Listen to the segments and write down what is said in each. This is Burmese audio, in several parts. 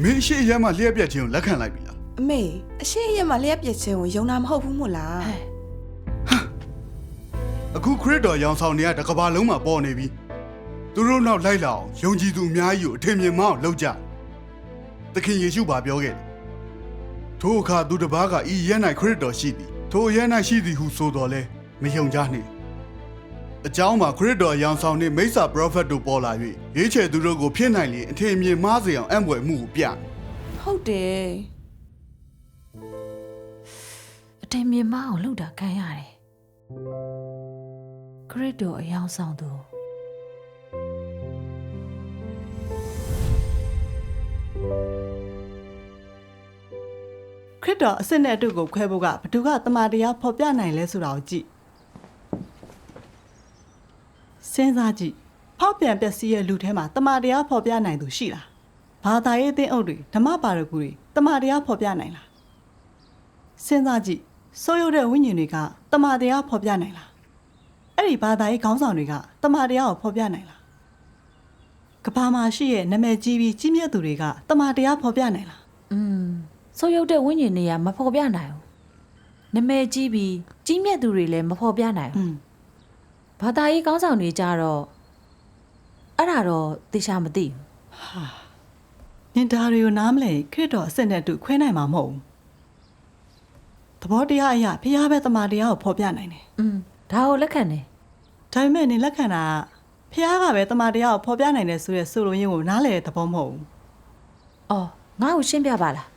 မင်းအရှိအရမ်းမှလျှက်ပြက်ခြင်းကိုလက်ခံလိုက်ပြီလားအမေအရှိအရက်မှာလျက်ပြစ်ခြင်းကိုယုံတာမဟုတ်ဘူးမို့လားဟဲ့အခုခရစ်တော်ရောင်ဆောင်တွေကတစ်ကမ္ဘာလုံးမှာပေါ်နေပြီသူတို့နောက်လိုက်လာအောင်ယုံကြည်သူအများကြီးကိုအထင်မြင်မအောင်လုပ်ကြသခင်ယေရှုဘာပြောခဲ့လဲထိုအခါသူတစ်ပါးကဤရဲ၌ခရစ်တော်ရှိသည်ထိုရဲ၌ရှိသည်ဟုဆိုတော်လဲမယုံကြနှင့် အကြောင်းမှာခရစ်တော်ရောင်ဆောင်နှင့်မိစ္ဆာပရောဖက်တို့ပေါ်လာ၍ရွေးချယ်သူတို့ကိုဖြစ်နိုင်လေအထင်မြင်မှားစေအောင်အံ့ဖွယ်မှုကိုပြဟုတ်တယ်အထင်မြင်မအောင်လှုပ်တာခံရတယ်ခရစ်တော်အယောင်ဆောင်သူခရစ်တော်အစ်စ်နဲ့အတုကိုခွဲဖို့ကဘသူကတမန်တရားဖော်ပြနိုင်လဲဆိုတာကိုကြည့် စဉ်းစားကြည့်ဖောက်ပြန်ပျက်စီးရဲ့လူထဲမှာတမန်တရားဖော်ပြနိုင်သူရှိလားဘာသာရေးအသင်းအုပ်တွေဓမ္မပါရဂူတွေတမန်တရားဖော်ပြနိုင်လားစဉ်းစားကြည့်ဆိုးရုပ်တဲ့ဝိညာဉ်တွေကတမန်တရားဖော်ပြနိုင်လားအဲ့ဒီဘာသာရေးခေါင်းဆောင်တွေကတမန်တရားကိုဖော်ပြနိုင်လားကဘာမှာရှိရဲ့နာမည်ကြီးပြီးကြီးမြတ်သူတွေကတမန်တရားဖော်ပြနိုင်လားอืมဆိုးရုပ်တဲ့ဝိညာဉ်တွေကမဖော်ပြနိုင်ဘူးနာမည်ကြီးပြီးကြီးမြတ်သူတွေလည်းမဖော်ပြနိုင်ဘူး ဘာသာရေးကောင်းဆောင်တွေကြတော့အဲ့ဒါတော့သေချာမသိဘူးနင်ဒါတွေကိုနားမလဲခရစ်တော်အစစ်နဲ့အတူခွဲနိုင်မှာမဟုတ်ဘူးသဘောတရားအရာဖျားပဲတမန်တရားကိုဖော်ပြနိုင်တယ်อืมဒါကိုလက်ခံတယ်ဒါပေမဲ့နင်လက်ခံတာကဖျားကပဲတမန်တရားကိုဖော်ပြနိုင်တယ်ဆိုရဲဆိုလိုရင်းကိုနားလဲတဲ့သဘောမဟုတ်ဘူးအော်ငါ့ကိုရှင်းပြပါလား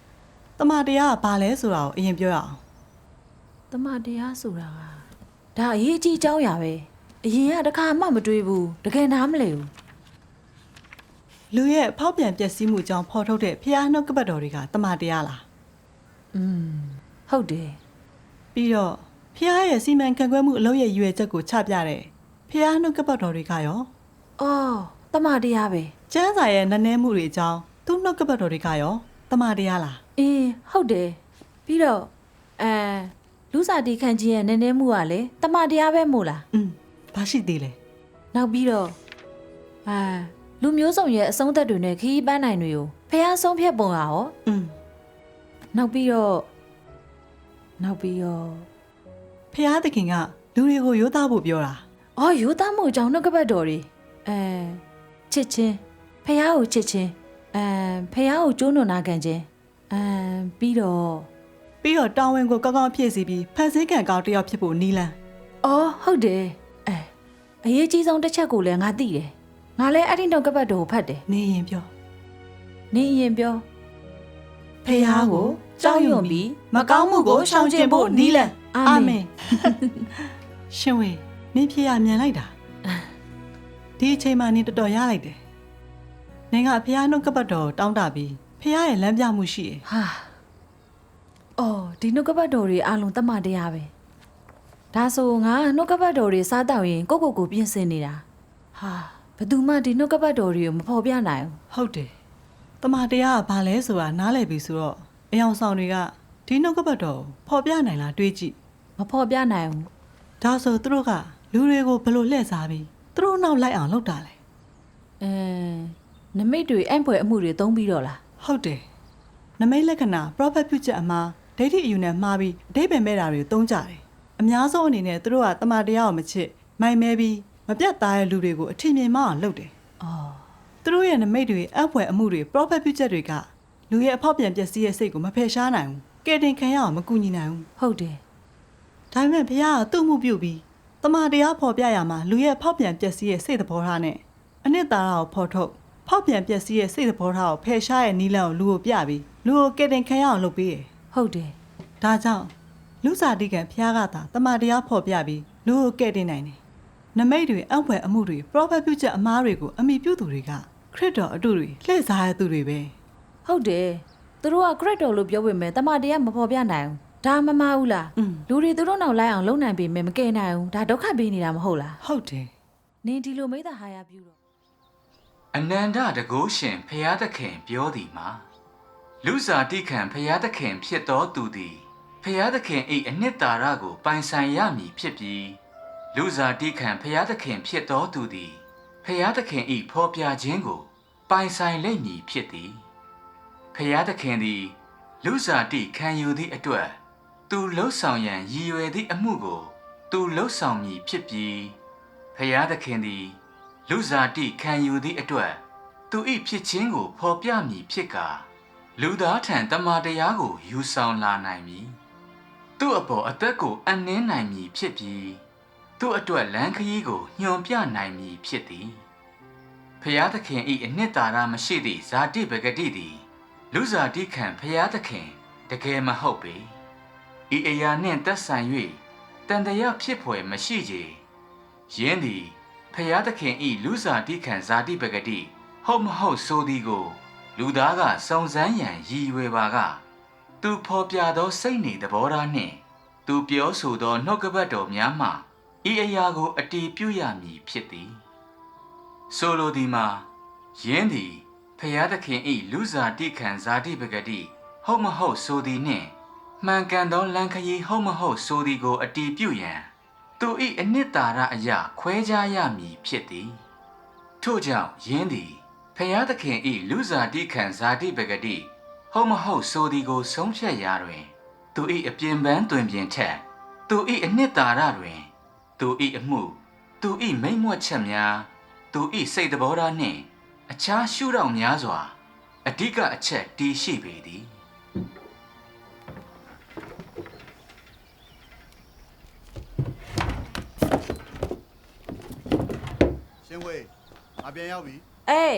တမန်တရားကဘာလဲဆိုတာကိုအရင်ပြောရအောင်တမန်တရားဆိုတာကဒါအရေးကြီးအကြောင်းအရာပဲ အရင်ကတခါမှမတွေးဘူးတကယ်နားမလဲဘူး လူရဲ့ဖောက်ပြန်ပျက်စီးမှုအကြောင်းဖော်ထုတ်တဲ့ဖျားနှုတ်ကပတ်တော်တွေကတမန်တရားလား อืมဟုတ်တယ် ပြီးတော့ဖျားရဲ့စီမံခန့်ခွဲမှုအလုပ်ရဲ့ရည်ရွယ်ချက်ကိုချပြတဲ့ဖျားနှုတ်ကပတ်တော်တွေကရော အော်တမန်တရားပဲ ကျမ်းစာရဲ့နည်းနည်းမှုတွေအကြောင်းသူ့နှုတ်ကပတ်တော်တွေကရောတမန်တရားလား အင်းဟုတ်တယ်ပြီးတော့အဲလူစားတီခန့်ကြီးရဲ့နည်းနည်းမှုကလေတမန်တရားပဲမို့လား อืม ဘာရှိသေးလဲနောက်ပြီးတော့အာလူမျိုးစုံရဲ့အဆုံးသက်တွေနဲ့ခီးပန်းနိုင်တွေကိုဖះဆုံးဖြတ်ပုံရရောอืมနောက်ပြီးတော့နောက်ပြီးတော့ဖျားသခင်ကလူတွေကိုရိုးသားဖို့ပြောတာအော်ယူသားမှုအကြောင်းနှုတ်ကပတ်တော်တွေအဲချစ်ချင်းဖះကိုချစ်ချင်းအဲဖះကိုကျိုးနွန်နာခံခြင်းအဲပြီးတော့ပြီးတော့တောင်းဝင်ကိုကောင်းကောင်းဖြည့်စီပြီးဖန်ဆင်းကံကောင်းတစ်ယောက်ဖြစ်ဖို့နီးလန်းအော်ဟုတ်တယ် အဲအရေးကြီးဆုံးတစ်ချက်ကိုလည်းငါသိတယ်ငါလည်းအဲ့ဒီနှုတ်ကပတ်တော်ကိုဖတ်တယ်နေရင်ပြောနင်းရင်ပြောဖျားကိုကြောက်ရွံ့ပြီးမကောင်းမှုကိုရှောင်ကျဉ်ဖို့နီးလန်းအာမင်ရှင်ဝေနင်းဖြစ်ရမြန်လိုက်တာဒီအချိန်မှနင်းတော်တော်ရလိုက်တယ်နင်ကဖျားနှုတ်ကပတ်တော်ကိုတောင်းတပြီးဖျားရဲ့လမ်းပြမှုရှိတယ်ဟာအော်ဒီနှုတ်ကပတ်တော်တွေအားလုံးတတ်မှတရားပဲ ဒါဆိုငါနှုတ်ကပတ်တော်တွေစားတောက်ရင်ကိုယ့်ကိုယ်ကိုပြင်ဆင်နေတာဟာဘယ်သူမှဒီနှုတ်ကပတ်တော်တွေကိုမဖော်ပြနိုင်ဘူးဟုတ်တယ်တမန်တရားကဘာလဲဆိုတာနားလည်ပြီဆိုတော့အယောင်ဆောင်တွေကဒီနှုတ်ကပတ်တော်ကိုဖော်ပြနိုင်လားတွေးကြည့်မဖော်ပြနိုင်ဘူးဒါဆိုသူတို့ကလူတွေကိုဘယ်လိုလှည့်စားပြီးသူတို့နောက်လိုက်အောင်လုပ်တာလဲအဲနမိတ်တွေအံ့ဖွယ်အမှုတွေသုံးပြီးတော့လားဟုတ်တယ်နမိတ်လက္ခဏာ prophet ပြုချက်အမှားဒိဋ္ဌိအယူနဲ့မှားပြီးအဓိပ္ပာယ်မဲ့တာတွေသုံးကြတယ် အများဆုံးအနေနဲ့သူတို့ကတမန်တရားကိုမချစ်မိုင်မဲပြီးမပြတ်သားတဲ့လူတွေကိုအထင်မြင်မအောင်လုပ်တယ်အော်သူတို့ရဲ့နမိတ်တွေအဖွယ်အမှုတွေ prophet ပြုချက်တွေကလူရဲ့အဖောက်ပြန်ပျက်စီးရဲ့စိတ်ကိုမဖယ်ရှားနိုင်ဘူးကယ်တင်ခံရအောင်မကူညီနိုင်ဘူးဟုတ်တယ်ဒါပေမဲ့ဘုရားကသူ့မှုပြုတ်ပြီးတမန်တရားဖော်ပြရမှာလူရဲ့ဖောက်ပြန်ပျက်စီးရဲ့စိတ်သဘောထားနဲ့အနှစ်သာရကိုဖော်ထုတ်ဖောက်ပြန်ပျက်စီးရဲ့စိတ်သဘောထားကိုဖယ်ရှားရဲ့နီးလန်းကိုလူကိုပြပြီးလူကိုကယ်တင်ခံရအောင်လုပ်ပေးတယ်ဟုတ်တယ်။ဒါကြောင့် လူစားတိကံဘုရားကသာတမန်တရားဖော်ပြပြီးလူကိုကယ်တင်နိုင်တယ်။နမိတ်တွေအံ့ဖွယ်အမှုတွေ prophet ပြုချက်အမားတွေကိုအမိပြုသူတွေကခရစ်တော်အတူတွေလှည့်စားရသူတွေပဲဟုတ်တယ်သူတို့က great တော်လို့ပြောပေမဲ့တမန်တရားမဖော်ပြနိုင်ဘူးဒါမမဟုတ်လား။อืมလူတွေသူတို့နောက်လိုက်အောင်လုပ်နိုင်ပေမဲ့မကယ်နိုင်ဘူးဒါဒုက္ခပေးနေတာမဟုတ်လားဟုတ်တယ်နင်ဒီလိုမိသားဟာရပြုတော့အနန္တတကုရှင်ဖျားသခင်ပြောသည်မှာလူစားတိခံဖျားသခင်ဖြစ်တော်သူသည် ဖျားသခင်၏အနှစ်သာရကို ပိုင်ဆိုင်ရမည်ဖြစ်ပြီးလူစားတိခံဖျားသခင်ဖြစ်တော်သူသည်ဖျားသခင်၏ဖော်ပြခြင်းကို ပိုင်ဆိုင်လိမ့်မည်ဖြစ်သည်ဖျားသခင်သည် လူစားတိခံယူသည့်အတွက် သူလှုပ်ဆောင်ရန်ရည်ရွယ်သည့်အမှုကို သူလှုပ်ဆောင်မည်ဖြစ်ပြီးဖျားသခင်သည် လူစားတိခံယူသည့်အတွက် သူ၏ဖြစ်ခြင်းကို ဖော်ပြမည်ဖြစ်ကာလူသားထံတမန်တရားကိုယူဆောင်လာနိုင်မည် သူ့အပေါ်အသက်ကိုအနှင်းနိုင်မည်ဖြစ်ပြီးသူ့အတွက်လမ်းခရီးကိုညွှန်ပြနိုင်မည်ဖြစ်သည်ဖျားသခင်ဤအနှစ်သာရမရှိသည့်ဇာတိပဂတိသည် လူဇာတိခံဖျားသခင်တကယ်မဟုတ်ပေဤအရာနှင့်သက်ဆိုင်၍တန်တရာဖြစ်ဖွယ်မရှိကြယင်းသည်ဖျားသခင်ဤလူဇာတိခံဇာတိပဂတိဟုတ်မဟုတ်ဆိုသည်ကို လူသားကစုံစမ်းရန်ရည်ရွယ်ပါက သူဖော်ပြသောစိတ်နေသဘောထားနှင့် သူပြောဆိုသောနှုတ်ကပတ်တော်များမှဤအရာကိုအတည်ပြုရမည်ဖြစ်သည်ဆိုလိုသည်မှာယင်းသည်ဖျားသခင်ဤလူစားတိခံဇာတိပဂတိဟုတ်မဟုတ်ဆိုသည်နှင့်မှန်ကန်သောလံခရီဟုတ်မဟုတ်ဆိုသည်ကိုအတီးပြုရန်သူဤအနှစ်သာရအရာခွဲခြားရမည်ဖြစ်သည်ထို့ကြောင့်ယင်းသည်ဖျားသခင်ဤလူစားတိခံဇာတိပဂတိ ဟုတ်မဟုတ်ဆိုသည်ကိုဆုံးဖြတ်ရာတွင် သူဤအပြင်ပန်းတွင်ပြင်ထက် သူဤအနှစ်သာရတွင် သူဤအမှု သူဤမိမ့်မွက်ချက်များ သူဤစိတ်တဘောထားနှင့် အခြားရှုထောင့်များစွာအဓိကအချက်တည်ရှိပေသည်ရှင်ဝေးငါပြန်ရောက်ပြီအေး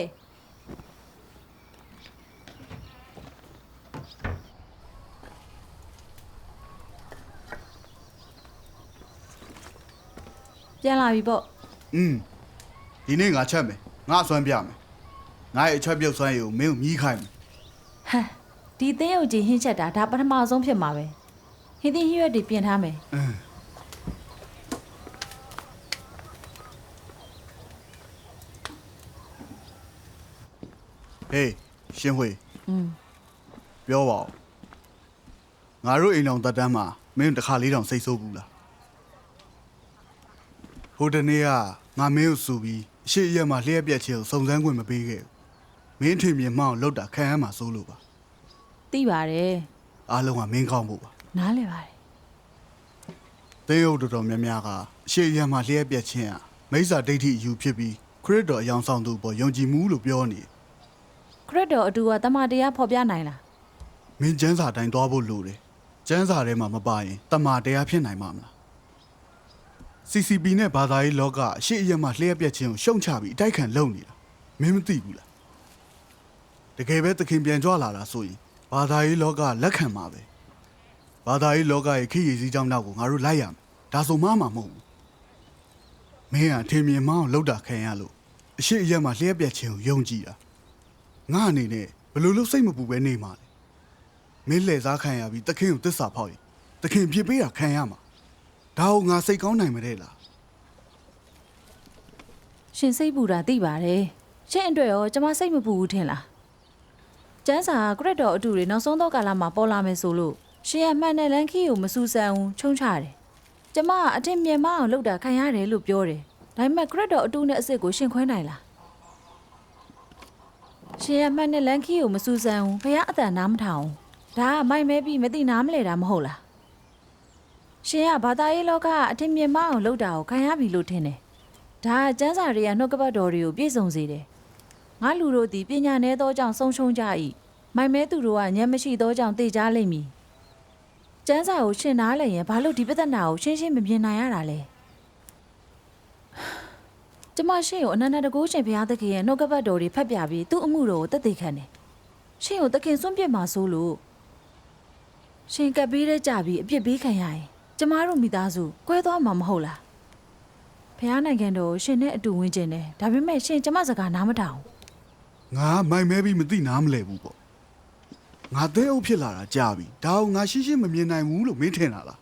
ပြန်လာပြီပေါ့ อืมဒီနေ့ငါချက်မယ်ငါအစွမ်းပြမယ်ငါရဲ့အချက်ပြုတ်စွမ်းရည်ကိုမင်းကိုမြည်ခိုင်းမယ် ဟမ်ဒီသင်းရုပ်ကြီးဟင်းချက်တာဒါပထမဆုံးဖြစ်မှာပဲဟင်းသင်းဟင်းရွက်တွေပြင်ထားမယ် အင်းဟေးရှင်ဝေး อืม ပြောပါဦးငါတို့အိမ်တော်တက်တန်းမှာမင်းတို့တစ်ခါလေးတောင်စိတ်ဆိုးဘူးလား ဟိုတနေ့ကငါမင်းကိုစူပြီးအရှိအရက်မှာလျှက်ပြက်ချေကိုစုံစမ်းခွင့်မပေးခဲ့ဘူးမင်းထင်မြင်မှအောင်လောက်တာခံရမှာစိုးလို့ပါသိပါတယ်အားလုံးကမင်းကောင်းဖို့ပါနားလည်ပါတယ်သင်းရုပ်တော်တော်များများကအရှိအရက်မှာလျှက်ပြက်ခြင်းอ่ะမိစ္ဆာဒိဋ္ဌိအယူဖြစ်ပြီးခရစ်တော်အယောင်ဆောင်သူပေါ်ယုံကြည်မှုလို့ပြောနေတယ်ခရစ်တော်အတူကတမန်တရားဖော်ပြနိုင်လားမင်းကျမ်းစာတိုင်းသွားဖို့လိုတယ်ကျမ်းစာထဲမှာမပါရင်တမာတရားဖြစ်နိုင်မှာမလား CCP နဲ့ဘာသာရေးလောကအရှိအရက်မှာလျှက်ပြက်ခြင်းကိုရှုံချပြီးအတိုက်ခံလုပ်နေတာမင်းမသိဘူးလားတကယ်ပဲသခင်ပြန်ကြွလာတာဆိုရင်ဘာသာရေးလောကလက်ခံမှာပဲဘာသာရေးလောကရဲ့ခေတ်ရည်စည်းကြောင်းနောက်ကိုငါတို့လိုက်ရမယ်ဒါဆိုမှမှာမဟုတ်ဘူးမင်းကထင်မြင်မအောင်လောက်တာခံရလို့အရှိအရက်မှာလျှက်ပြက်ခြင်းကိုယုံကြည်တာငါအနေနဲ့ဘယ်လိုလုပ်စိတ်မပူပဲနေမှာလဲမင်းလှည့်စားခံရပြီးတခင်ကိုတစ္ဆာဖောက်ရင်တခင်ဖြစ်ပေးတာခံရမှာ ဒါကိုငါစိတ်ကောင်းနိုင်မတဲ့လားရှင်စိတ်ပူတာသိပါတယ်ရှင်အတွက်ရောကျမစိတ်မပူဘူးထင်လားကျန်းစာကခရစ်တော်အတူတွေနောက်ဆုံးသောကာလမှာပေါ်လာမယ်ဆိုလို့ရှင်ရမှန်တဲ့လန်ခီကိုမစူဆန်ဘူးချုံချတယ်ကျမကအထင်မြင်မအောင်လုပ်တာခံရတယ်လို့ပြောတယ်ဒါပေမဲ့ခရစ်တော်အတူနဲ့အစ်စ်ကိုရှင်ခွဲနိုင်လားရှင်ရမှန်တဲ့လန်ခီကိုမစူဆန်ဘူးဖះအတန်နားမထောင်ဘူးဒါကမိုက်မဲပြီးမသိနားမလဲတာမဟုတ်လား ရှင်ကဘာသာရေးလောကကအထင်မြင်မအောင်လုပ်တာကိုခံရပြီလို့ထင်တယ်ဒါကကျန်းစာတွေကနှုတ်ကပတ်တော်တွေကိုပြည့်စုံစေတယ်။ငါလူတို့သည်ပညာနည်းသောကြောင့်ဆုံးရှုံးကြ၏။မိုင်မဲသူတို့ကဉာဏ်မရှိသောကြောင့်သိကြလိမ့်မည်။ကျန်းစာကိုရှင်းနားလည်ရင်ဘာလို့ဒီပြဿနာကိုရှင်းရှင်းမမြင်နိုင်ရတာလဲ။ကျမရှင်းကိုအနန္တတကူရှင်ဘုရားသခင်ရဲ့နှုတ်ကပတ်တော်တွေဖတ်ပြပြီးသူ့အမှုတော်ကိုတသက်ခံတယ်။ရှင်းကိုသခင်စွန့်ပစ်မှာဆိုလို့ရှင်ကပ်ပြီးတဲ့ကြပြီးအပြစ်ပေးခံရရင် ကျမတို့မိသားစုကွဲသွားမှာမဟုတ်လား။ဖះနိုင်ငံတော်ကိုရှင်နဲ့အတူဝင်ကျင်တယ်ဒါပေမဲ့ရှင်ကျမစကားနားမထောင်ငါမိုက်မဲပြီးမသိနားမလဲဘူးပေါ့ငါသဲအုပ်ဖြစ်လာတာကြာပြီဒါကိုငါရှင်းရှင်းမမြင်နိုင်ဘူးလို့မင်းထင်တာလား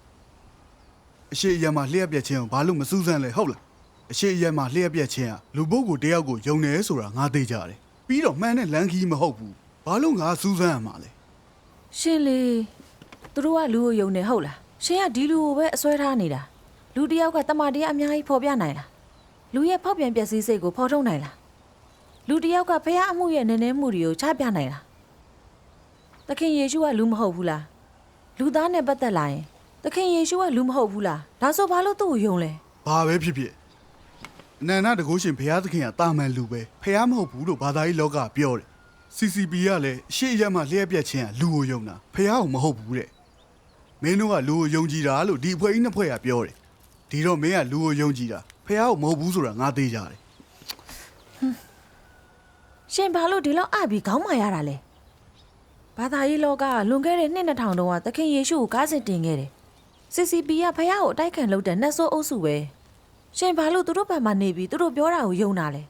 အရှိအရက်မှာလျှက်ပြက်ခြင်းကိုဘာလို့မစူးစမ်းလဲဟုတ်လားအရှိအရက်မှာလျှက်ပြက်ခြင်းကလူပုဂ္ဂိုလ်တယောက်ကိုယုံတယ်ဆိုတာငါသိကြတယ်ပြီးတော့မှန်တဲ့လမ်းခီးမဟုတ်ဘူးဘာလို့ငါစူးစမ်းရမှာလဲရှင်လေသူတို့ကလူကိုယုံတယ်ဟုတ်လား ရှင်ကဒီလူကိုပဲအစွဲထားနေတာလူတစ်ယောက်ကတမန်တရားအများကြီးဖော်ပြနိုင်လားလူရဲ့ဖောက်ပြန်ပျက်စီးစိတ်ကိုဖော်ထုတ်နိုင်လားလူတစ်ယောက်ကဖះအမှုရဲ့နည်းနည်းမှုတွေကိုချပြနိုင်လားသခင်ယေရှုကလူမဟုတ်ဘူးလားလူသားနဲ့ပတ်သက်လာရင်သခင်ယေရှုကလူမဟုတ်ဘူးလားဒါဆိုဘာလို့သူ့ကိုယုံလဲဘာပဲဖြစ်ဖြစ်အနန္တတကုရှင်ဘုရားသခင်ကတာမန်လူပဲဖះမဟုတ်ဘူးလို့ဘာသာရေးလောကကပြောတယ် CCP ကလည်းရှေ့ရက်မှလျှက်ပြက်ခြင်းကလူကိုယုံတာဖះကိုမဟုတ်ဘူးတဲ့ မင်းတို့ကလူကိုယုံကြည်တာလို့ဒီအဖွဲ့ကြီးနှစ်ဖွဲ့ကပြောတယ်ဒီတော့မင်းကလူကိုယုံကြည်တာဖះကိုမဟုတ်ဘူးဆိုတာငါသိကြတယ်ရှင်ဘာလို့ဒီလောက်အပြီးခေါင်းမာရတာလဲဘာသာရေးလောကကလွန်ခဲ့တဲ့နှစ်2000တုန်းကသခင်ယေရှုကိုကားစစ်တင်ခဲ့တယ် CCP ကဖះကိုအတိုက်ခံလုပ်တဲ့နှက်ဆိုးအုပ်စုပဲရှင်ဘာလို့သူတို့ဘက်မှာနေပြီးသူတို့ပြောတာကိုယုံတာလဲ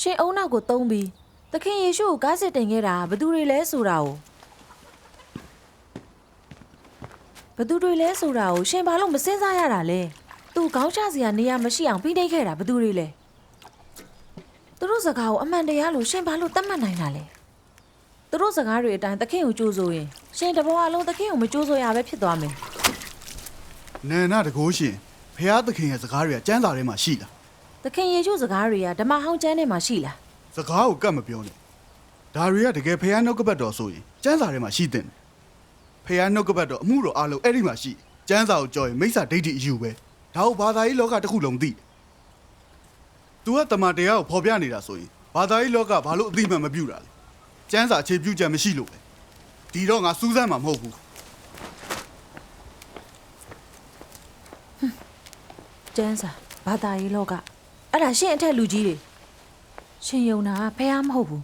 ရှင်အုံနောက်ကိုတုံးပြီးသခင်ယေရှုကိုကားစစ်တင်ခဲ့တာဘယ်သူတွေလဲဆိုတာကို ဘယ်သူတွေလဲဆိုတာကိုရှင်ဘာလို့မစင်စားရတာလဲသူခေါင်းချစရာနေရာမရှိအောင်ဖိနှိပ်ခဲ့တာဘယ်သူတွေလဲသူတို့စကားကိုအမှန်တရားလို့ရှင်ဘာလို့တတ်မှတ်နိုင်တာလဲသူတို့စကားတွေအတိုင်းသခင်ကိုကြိုးဆိုရင်ရှင်တဘောအလုံးသခင်ကိုမကြိုးဆိုရပဲဖြစ်သွားမယ်နန္ဒတကုရှင်ဘုရားသခင်ရဲ့စကားတွေကကျမ်းစာထဲမှာရှိတာသခင်ယေရှုစကားတွေကဓမ္မဟောင်းကျမ်းထဲမှာရှိလားစကားကိုကတ်မပြောနဲ့ဒါတွေကတကယ်ဖះနှုတ်ကပတ်တော်ဆိုရင်ကျမ်းစာထဲမှာရှိတဲ့ ဖះနှုတ်ကပတ်တော်အမှုတော်အလုံးအဲ့ဒီမှာရှိကျမ်းစာကိုကြော်ရင်မိစ္ဆာဒိဋ္ဌိအယူပဲဒါကိုဘာသာရေးလောကတစ်ခုလုံးသိတယ် तू ကတမန်တရားကိုဖော်ပြနေတာဆိုရင်ဘာသာရေးလောကဘာလို့အသိမှန်မပြုတာလဲကျမ်းစာအခြေပြုချက်မရှိလို့ပဲဒီတော့ငါစူးစမ်းမှာမဟုတ်ဘူးကျမ်းစာဘာသာရေးလောကအဲ့ဒါရှင်အထက်လူကြီးတွေရှင်ယုံတာကဖះမဟုတ်ဘူး